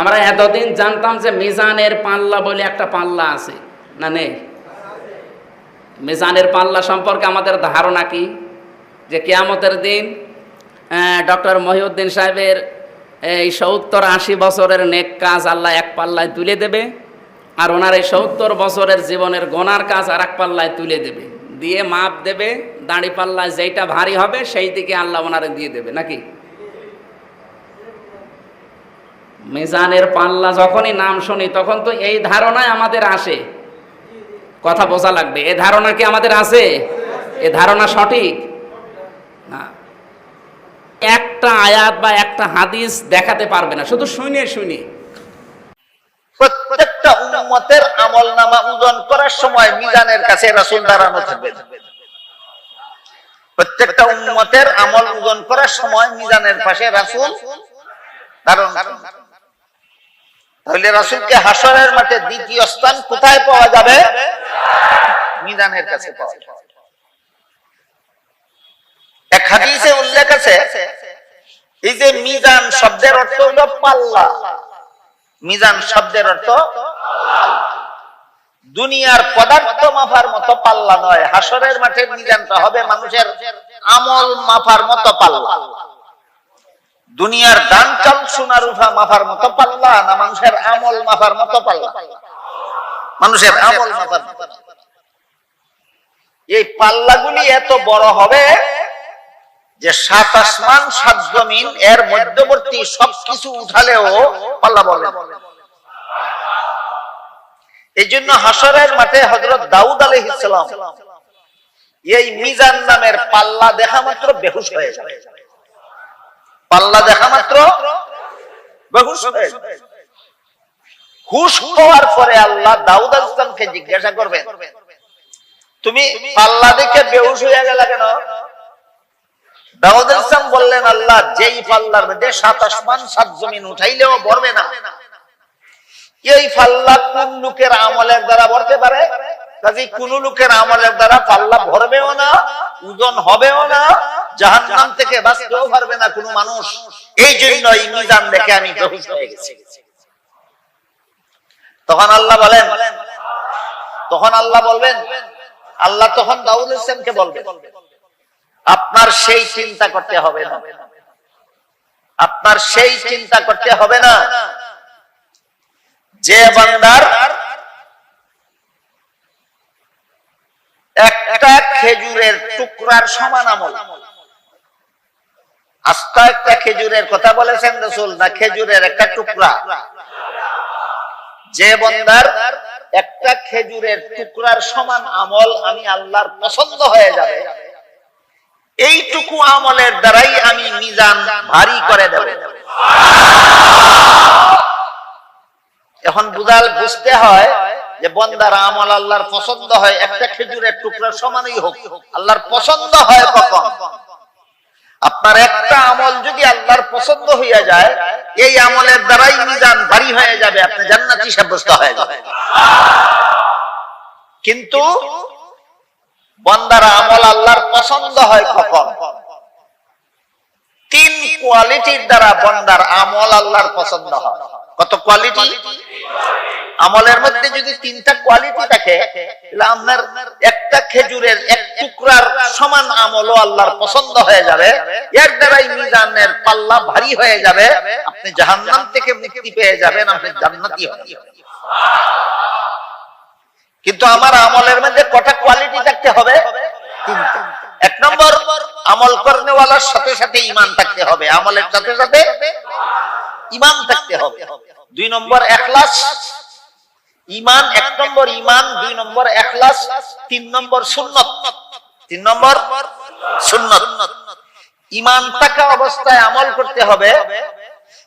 আমরা এতদিন জানতাম যে মিজানের পাল্লা বলে একটা পাল্লা আছে, না নেই? মিজানের পাল্লা সম্পর্কে আমাদের ধারণা কি? যে কেয়ামতের দিন ডক্টর মহিউদ্দিন সাহেবের এই সত্তর আশি বছরের নেক কাজ আল্লাহ এক পাল্লায় তুলে দেবে, আর ওনার এই সত্তর বছরের জীবনের গোনার কাজ আর এক পাল্লায় তুলে দেবে। দিয়ে মাপ দেবে, দাঁড়ি পাল্লায় যেইটা ভারী হবে সেই দিকে আল্লাহ ওনারে দিয়ে দেবে, নাকি? মিজানের পাল্লা যখনই নাম শুনি, তখন তো এই ধারণায় আমাদের আসে। কথা বোঝা লাগবে। এ ধারণা কি আমাদের আছে এ ধারণা সঠিক? না। একটা আয়াত বা একটা হাদিস দেখাতে পারবে না। শুধু শুনে শুনি। প্রত্যেকটা উম্মতের আমল নামা ওজন করার সময় মিজানের কাছে রাসূল দাঁড়ানো থাকবে। প্রত্যেকটা উম্মতের আমল ওজন করার সময় মিজানের পাশে রাসূল দাঁড়ানো। তাহলে রাসূলকে হাসরের মাঠে দ্বিতীয় স্থান কোথায় পাওয়া যাবে? কাছে পাওয়া যাবে। উল্লেখ আছে, এই যে মিজান শব্দের অর্থ হলো পাল্লা। মিজান শব্দের অর্থ দুনিয়ার পদার্থ মাফার মতো পাল্লা নয়। হাসরের মাঠে মিজানটা হবে মানুষের আমল মাফার মতো পাল্লা। দুনিয়ার দান চাল সোনার উঠা মাফার মতো পাল্লা, না মানুষের আমল মাফার মতো পাল্লা? মানুষের আমল মাফার। এই পাল্লাগুলি এত বড় হবে যে সাত আসমান, সাত জমিন, এর মধ্যবর্তী সবকিছু উঠালেও পাল্লা বলে এই জন্য হাসরের মাঠে হজরত দাউদ আলহিসাম এই মিজান নামের পাল্লা দেখা মাত্র বেহুশ হয়ে যায়। পাল্লা দেখা মাত্র। হুশ হওয়ার পরে আল্লাহ দাউদ আল ইসলামকে জিজ্ঞাসা করবেন তুমি পাল্লা দেখে বেহুশ হয়ে গেল কেন? দাউদ ইসলাম বললেন আল্লাহ যেই পাল্লার মধ্যে সাত আসমান সাত জমিন উঠাইলেও ভরবে না। এই পাল্লা কোন লোকের আমলের দ্বারা ভরতে পারে? কাজে কোন লোকের আমলের দ্বারা পাল্লা ভরবেও না, ওজন হবেও না, জাহান্নাম থেকে বাঁচতেও পারবে না কোনো মানুষ। এই জন্য এই মিজান দেখে আমি বেহুশ হয়ে গেছি। তখন আল্লাহ বলেন, তখন আল্লাহ বলবেন, আল্লাহ তখন দাউদ ইসলামকে বলবেন আপনার সেই চিন্তা করতে হবে না। আপনার সেই চিন্তা করতে হবে না। যে বান্দার একটা খেজুরের টুকরার সমান আমল। আস্তা একটা খেজুরের কথা বলেছেন রসুল, না খেজুরের একটা টুকরা। যে বন্দার একটা খেজুরের টুকরার সমান আমল আমি আল্লাহর পছন্দ হয়ে যাবে, এইটুকু আমলের দ্বারাই আমি মিজান ভারী করে দেব। এখন বুঝাল বুঝতে হয় যে বন্দার আমল আল্লাহর পছন্দ হয়, একটা খেজুরের টুকরার সমানই হোক। আল্লাহর পছন্দ হয় কখন আপনার একটা আমল যদি আল্লাহর পছন্দ হইয়া যায়, এই আমলের দ্বারাই মিজান ভারী হয়ে যাবে, আপনি জান্নাতি সাব্যস্ত হয়ে যাবে কিন্তু বন্দার আমল আল্লাহর পছন্দ হয় কখন তিন কোয়ালিটির দ্বারা বন্দার আমল আল্লাহর পছন্দ হয়। কত কোয়ালিটি আমলের মধ্যে যদি তিনটা কোয়ালিটি থাকে আপনার একটা খেজুরের এক টুকরার সমান আমলও আল্লাহর পছন্দ হয়ে যাবে। এর দ্বারাই মিজানের পাল্লা ভারী হয়ে যাবে। আপনি জাহান্নাম থেকে মুক্তি পেয়ে যাবেন, আপনি জান্নাতি হয়ে কিন্তু আমার আমলের মধ্যে কটা কোয়ালিটি থাকতে হবে? তিনটা। এক নম্বর, আমল করনেওয়ালার সাথে সাথে ইমান থাকতে হবে। আমলের সাথে সাথে ইমান থাকতে হবে। দুই নম্বর, এখলাস। ইমান এক নম্বর ইমান দুই নম্বর, এখলাস তিন নম্বর, সুন্নত। তিন নম্বর, সুন্নত। ইমান থাকা অবস্থায় আমল করতে হবে।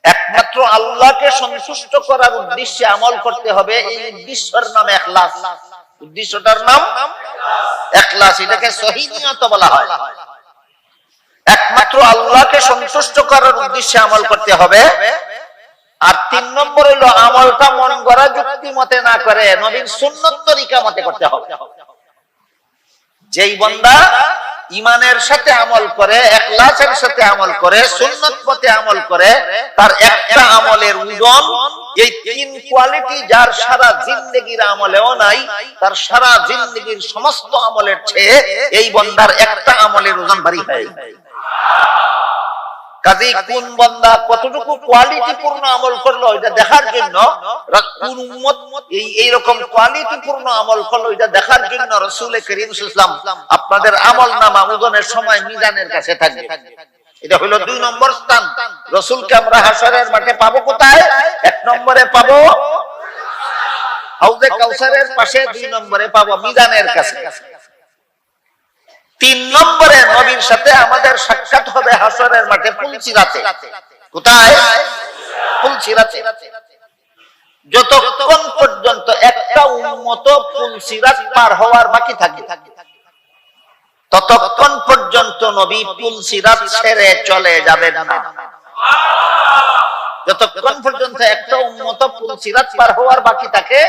একমাত্র আল্লাহকে সন্তুষ্ট করার উদ্দেশ্যে আমল করতে হবে। এই উদ্দেশ্যের নাম এখলাস। উদ্দেশ্যটার নাম একলাস এটাকে সহিনিয়ত বলা হয়। একমাত্র আল্লাহকে সন্তুষ্ট করার উদ্দেশ্যে আমল করতে হবে। আর তিন নম্বর হলো আমলটা মন গড়া যুক্তি মতে না করে নবীন তরিকা মতে করতে হবে। যেই বন্দা ইমানের সাথে আমল করে একলাসের সাথে আমল করে, সুন্নত পথে আমল করে, তার একটা আমলের ওজন, এই তিন কোয়ালিটি যার সারা জিন্দগির আমলেও নাই, তার সারা জিন্দগির সমস্ত আমলের চেয়ে এই বন্দার একটা আমলের ওজন ভারী হয় কোন বন্দা কতটুকু কোয়ালিটি পূর্ণ আমল করল এটা দেখার জন্য কোন উম্মত এই এইরকম কোয়ালিটি পূর্ণ আমল করল এটা দেখার জন্য আপনাদের আমল নামা ওজনের সময় মিজানের কাছে থাকবে। এটা হলো দুই নম্বর স্থান। রসুলকে আমরা হাসরের মাঠে পাবো কোথায়? এক নম্বরে পাবো হাউজে কাউসারের পাশে, দুই নম্বরে পাবো মিজানের কাছে। তিন নম্বরে নবীর সাথে আমাদের সাক্ষাৎ হবে হাসরের মাঠে পুলচিরাতে। কোথায়? পুলচিরাতে। যতক্ষণ পর্যন্ত একটা উন্মত পুলসিরাত পার হওয়ার বাকি থাকে, ততক্ষণ পর্যন্ত নবী পুলসিরাত ছেড়ে চলে যাবেন না। যতক্ষণ পর্যন্ত একটা উন্মত পুলসিরাত পার হওয়ার বাকি থাকে,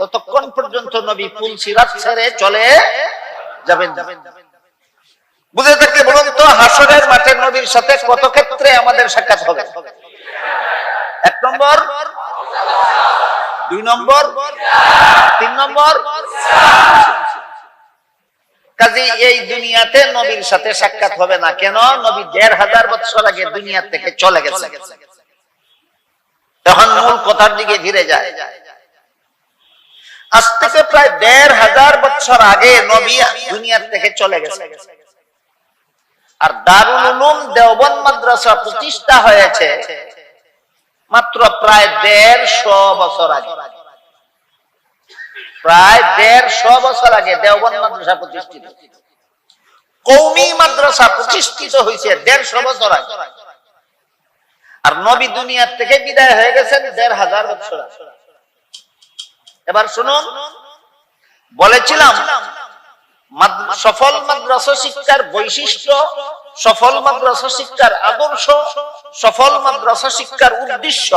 ততক্ষণ পর্যন্ত নবী পুলসিরাত ছেড়ে চলে যাবেন যাবেন যাবেন বুঝে থাকলে বলুন তো, হাসরের মাঠে নবীর সাথে কত ক্ষেত্রে আমাদের সাক্ষাৎ হবে? এক নম্বর। দুই নম্বর। তিন নম্বর। এই দুনিয়াতে নবীর সাথে সাক্ষাৎ হবে না। কেন? নবী দেড় হাজার বছর আগে দুনিয়া থেকে চলে গেছে। তখন মূল কথার দিকে ফিরে যায়। আজ থেকে প্রায় দেড় হাজার বছর আগে নবী দুনিয়ার থেকে চলে গেছে। আর দারুল উলুম দেওবন্দ মাদ্রাসা প্রতিষ্ঠা হয়েছে মাত্র প্রায় দেড়শো বছর আগে। প্রায় দেড়শো বছর আগে দেওবন্দ মাদ্রাসা প্রতিষ্ঠিত। কৌমি মাদ্রাসা প্রতিষ্ঠিত হয়েছে দেড়শো বছর আগে। আর নবী দুনিয়ার থেকে বিদায় হয়ে গেছেন দেড় হাজার বছর। এবার শুনুন, বলেছিলাম সফল মাদ্রাসা শিক্ষার বৈশিষ্ট্য, সফল মাদ্রাসা শিক্ষার আদর্শ, সফল মাদ্রাসা শিক্ষার উদ্দেশ্য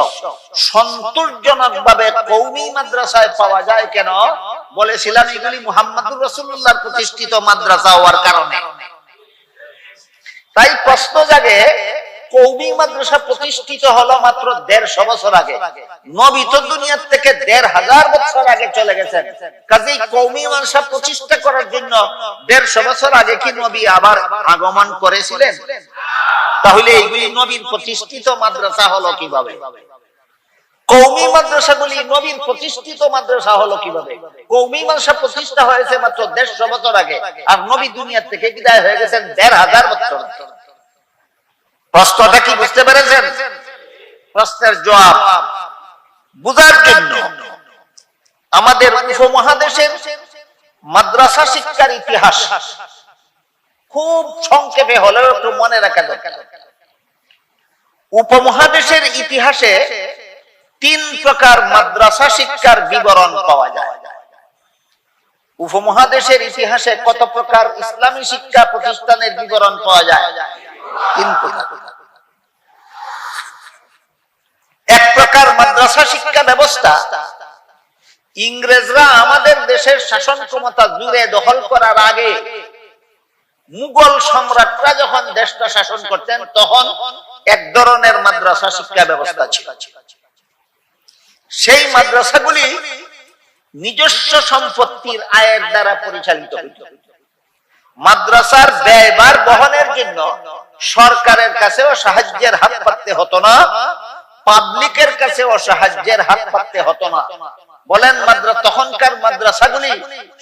সন্তোষজনক ভাবে কৌমি মাদ্রাসায় পাওয়া যায় কেন? বলেছিলাম এগুলি মুহাম্মদুর রসুল্লাহ প্রতিষ্ঠিত মাদ্রাসা হওয়ার কারণে। তাই প্রশ্ন জাগে কৌমি মাদ্রাসা প্রতিষ্ঠিত হলো মাত্র দেড়শো বছর আগে। নবী তো দুনিয়ার থেকে দেড় হাজার বছর আগে চলে গেছেন। কাজেই কৌমি মাদ্রাসা প্রতিষ্ঠা করার জন্য দেড়শো বছর আগে কি নবী আবার আগমন করেছিলেন? তাহলে এইগুলি নবীর প্রতিষ্ঠিত মাদ্রাসা হলো কীভাবে? কৌমি মাদ্রাসাগুলি নবীর প্রতিষ্ঠিত মাদ্রাসা হলো কীভাবে? কৌমি মাদ্রাসা প্রতিষ্ঠা হয়েছে মাত্র দেড়শো বছর আগে। আর নবী দুনিয়ার থেকে বিদায় হয়ে গেছেন দেড় হাজার বছর। প্রশ্নটা কি বুঝতে পেরেছেন? প্রশ্নের জবাব বুঝার জন্য আমাদের উপমহাদেশের মাদ্রাসা শিক্ষার ইতিহাস খুব সংক্ষেপে হলেও একটু মনে রাখা দরকার। উপমহাদেশের ইতিহাসে তিন প্রকার মাদ্রাসা শিক্ষার বিবরণ পাওয়া যায়। উপমহাদেশের ইতিহাসে কত প্রকার ইসলামী শিক্ষা প্রতিষ্ঠানের বিবরণ পাওয়া যায়? এক প্রকার মাদ্রাসা শিক্ষা ব্যবস্থা। ইংরেজরা আমাদের দেশের শাসন ক্ষমতা জুড়ে দখল করার আগে মুঘল সম্রাটরা যখন দেশটা শাসন করতেন, তখন এক ধরনের মাদ্রাসা শিক্ষা ব্যবস্থা ছিল। সেই মাদ্রাসাগুলি নিজস্ব সম্পত্তির আয়ের দ্বারা পরিচালিত হইত। মাদ্রাসার ব্যয়বার বহনের জন্য সরকারের কাছেও সাহায্যের হাত পাততে হতো না, পাবলিকের কাছেও সাহায্যের হাত পাততে হতো না। বলেন মাদ্রা, তখনকার মাদ্রাসাগুলি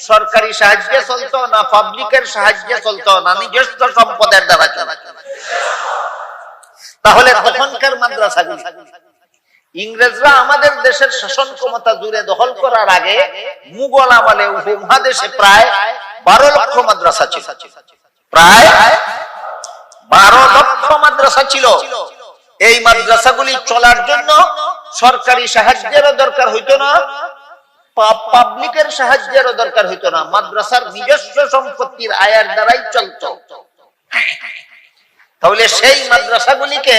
সরকারি সাহায্যে চলতো না পাবলিকের সাহায্যে চলতো না নিজস্ব সম্পদের দ্বারা চলতো? তাহলে তখনকার মাদ্রাসাগুলি, ইংরেজরা আমাদের দেশের শাসন ক্ষমতা জুড়ে দখল করার আগে মুঘল আমলে উপমহাদেশে প্রায় বারো লক্ষ মাদ্রাসা ছিল। প্রায় বারো লক্ষ মাদ্রাসা ছিল। এই মাদ্রাসাগুলি চলার জন্য সরকারি সাহায্যেরও দরকার হইতো না পাবলিকের সাহায্যেরও দরকার না। মাদ্রাসার নিজস্ব সম্পত্তির আয়ের দ্বারাই চলতো। তাহলে সেই মাদ্রাসাগুলিকে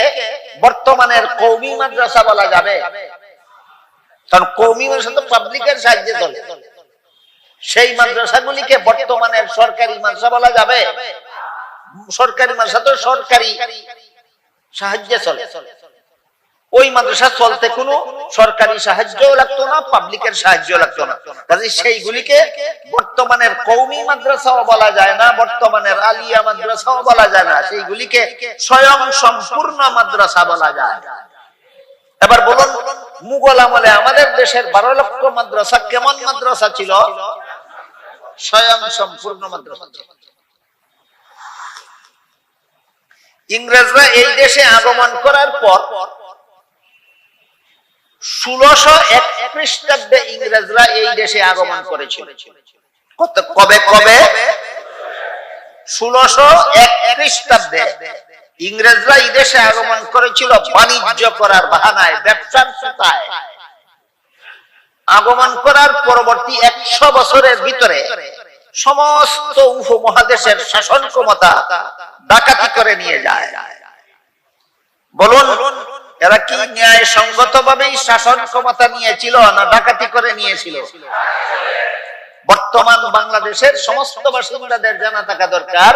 বর্তমানের কৌমি মাদ্রাসা বলা যাবে। কারণ কৌমি মাদ্রাসা তো পাবলিকের সাহায্যে চলে। সেই মাদ্রাসাগুলিকে বর্তমানের সরকারি মাদ্রাসা বলা যাবে। সরকারি মাদ্রাসা তো সরকারি। সাহায্যে চলে। ওই মাদ্রাসা চলতে কোনো সরকারি সাহায্য লাগতো না, পাবলিকের সাহায্য লাগতো না। কাজে সেইগুলিকে বর্তমানের কৌমি মাদ্রাসাও বলা যায় না, বর্তমানের আলিয়া মাদ্রাসাও বলা যায় না। সেইগুলিকে স্বয়ং সম্পূর্ণ মাদ্রাসা বলা যায়। এবার বলুন, মুঘল আমলে আমাদের দেশের বারো লক্ষ মাদ্রাসা কেমন মাদ্রাসা ছিল? স্বয়ং সম্পূর্ণ মাদ্রাসা ছিল ইংরেজরা এই দেশে আগমন করার পর ষোলশো এক খ্রিস্টাব্দে ইংরেজরা এই দেশে আগমন করেছিল। কবে কবে? ষোলশো এক খ্রিস্টাব্দে ইংরেজরা এই দেশে আগমন করেছিল বাণিজ্য করার বাহানায়, ব্যবসার সুতায়। আগমন করার পরবর্তী একশো বছরের ভিতরে সমস্ত উপমহাদেশের শাসন ক্ষমতা ডাকাতি করে নিয়ে যায়। বলুন, এরা কি ন্যায় সঙ্গত ভাবেই শাসন ক্ষমতা নিয়েছিল না ডাকাতি করে নিয়েছিল? বর্তমান বাংলাদেশের সমস্ত বাসিন্দাদের জানা থাকা দরকার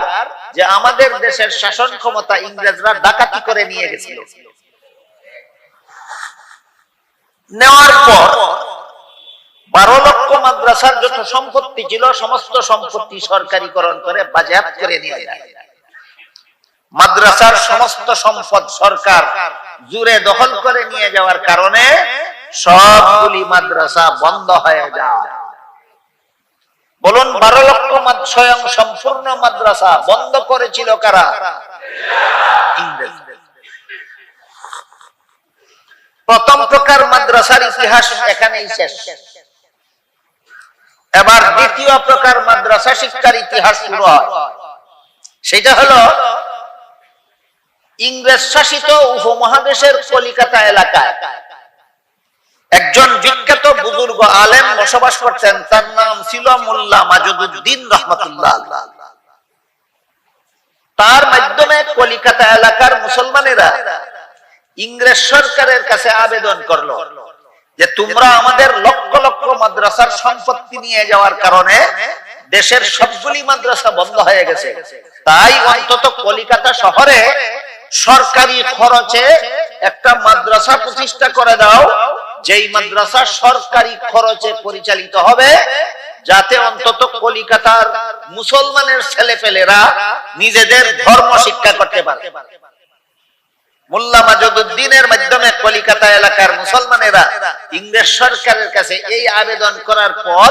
যে আমাদের দেশের শাসন ক্ষমতা ইংরেজরা ডাকাতি করে নিয়ে গেছিল। নেওয়ার পর বারো লক্ষ মাদ্রাসার যত সম্পত্তি ছিল, সমস্ত সম্পত্তি সরকারিকরণ করে বাজেয়াপ্ত করে নিয়ে যায়। মাদ্রাসার সমস্ত সম্পদ সরকার জুড়ে দখল করে নিয়ে যাওয়ার কারণে সবগুলি মাদ্রাসা বন্ধ হয়ে যায়। বলুন, বারো লক্ষ স্বয়ং সম্পূর্ণ মাদ্রাসা বন্ধ করেছিল কারা? প্রথম প্রকার মাদ্রাসার ইতিহাস এখানেই শেষ। এবার দ্বিতীয় প্রকার মাদ্রাসা শিক্ষার ইতিহাস শুরু হয়। সেটা হলো ইংরেজ শাসিত উপমহাদেশের কলিকাতা এলাকায়। একজন বিখ্যাত বুজুর্গ আলেম বসবাস করতেন, তার নাম ছিল মোল্লা মাজুদুদ্দিন রহমতুল্লাহ। তার মাধ্যমে কলিকাতা এলাকার মুসলমানেরা ইংরেজ সরকারের কাছে আবেদন করল। যে তোমরা আমাদের লক্ষ লক্ষ মাদ্রাসার সম্পত্তি নিয়ে যাওয়ার কারণে দেশের সবগুলি মাদ্রাসা বন্ধ হয়ে গেছে। তাই অন্তত কলিকাতা শহরে সরকারি খরচে একটা মাদ্রাসা প্রতিষ্ঠা করে দাও, যেই মাদ্রাসা সরকারি খরচে পরিচালিত হবে, যাতে অন্তত কলিকাতার মুসলমানের ছেলে ছেলেপেলেরা নিজেদের ধর্ম শিক্ষা করতে পারে। মোল্লা মাজুদ্দিনের মাধ্যমে কলিকাতা এলাকার মুসলমানেরা ইংরেজ সরকারের কাছে এই আবেদন করার পর,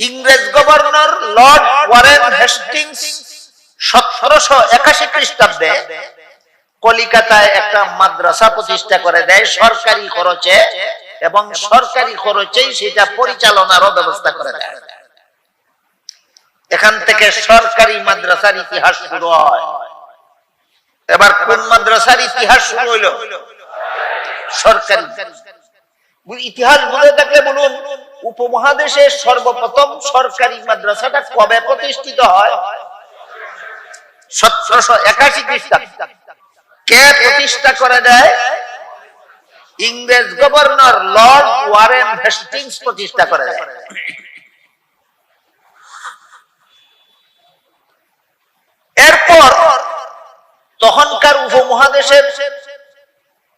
ইংরেজ গভর্নর লর্ড ওয়ারেন হেস্টিংস সতেরোশো একাশি খ্রিস্টাব্দে কলিকাতায় একটা মাদ্রাসা প্রতিষ্ঠা করে দেয় সরকারি খরচে এবং সরকারি খরচেই সেটা পরিচালনারও ব্যবস্থা করে দেয়। এখান থেকে সরকারি মাদ্রাসার ইতিহাস শুরু হয়। এবার কোন মাদ্রাসার ইতিহাস শুরু হইল? সরকারি। ইতিহাস বলে থাকলে বলুন, উপমহাদেশে সর্বপ্রথম সরকারি মাদ্রাসাটা কবে প্রতিষ্ঠিত হয়? সতেরোশো একাশি খ্রিস্টাব্দ। কে প্রতিষ্ঠা করে দেয়? ইংরেজ গভর্নর লর্ড ওয়ারেন হেস্টিংস প্রতিষ্ঠা করে দেয়। তখনকার উপমহাদেশের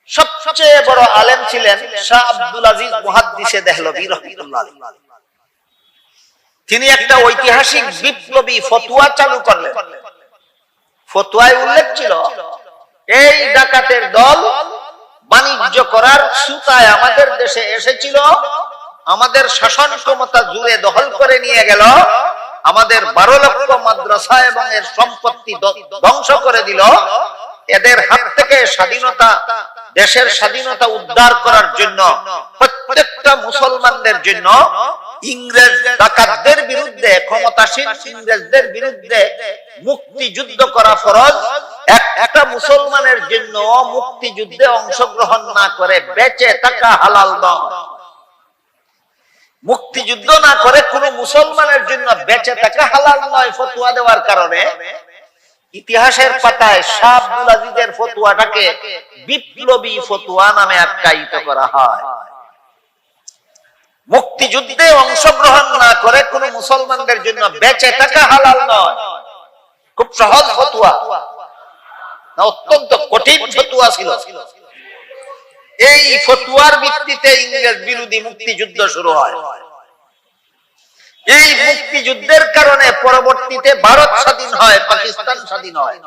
সবচেয়ে বড় আলেম ছিলেন শাহ আব্দুল আজিজ মুহাদ্দিসে দেহলবী তিনি একটা ঐতিহাসিক বিপ্লবী ফতুয়া চালু করলেন। ফতুয়ায় উল্লেখ ছিল, এই ডাকাতের দল বাণিজ্য করার সুতায় আমাদের দেশে এসেছিল, আমাদের শাসন ক্ষমতা জুড়ে দখল করে নিয়ে গেল আমাদের বারো লক্ষ মাদ্রাসা এবং এর সম্পত্তি ধ্বংস করে দিল। এদের হাত থেকে স্বাধীনতা, দেশের স্বাধীনতা উদ্ধার করার জন্য, প্রত্যেকটা মুসলমানদের জন্য ইংরেজ ডাকাতদের বিরুদ্ধে, ক্ষমতাসীন ইংরেজদের বিরুদ্ধে মুক্তিযুদ্ধ করা ফরজ। একটা মুসলমানের জন্য মুক্তিযুদ্ধে অংশগ্রহণ না করে বেঁচে থাকা হালাল নয়। মুক্তিযুদ্ধ না করে কোন মুসলমানের জন্য বেঁচে থাকা হালাল নয় ফতুয়া দেওয়ার কারণে ইতিহাসের পাতায় শাহ আব্দুল আজিজের ফতুয়াটাকে বিপ্লবী ফতুয়া নামে আখ্যায়িত করা হয়। মুক্তিযুদ্ধে অংশগ্রহণ না করে কোন মুসলমানদের জন্য বেঁচে থাকা হালাল নয়। খুব সহজ ফতুয়া। অত্যন্ত কঠিন ফতুয়া ছিল। এই ফতুয়ার ভিত্তিতে ইংরেজ বিরোধী মুক্তিযুদ্ধ শুরু হয়। এই মুক্তিযুদ্ধের কারণে পরবর্তীতে ভারত স্বাধীন হয়, পাকিস্তান স্বাধীন হয়।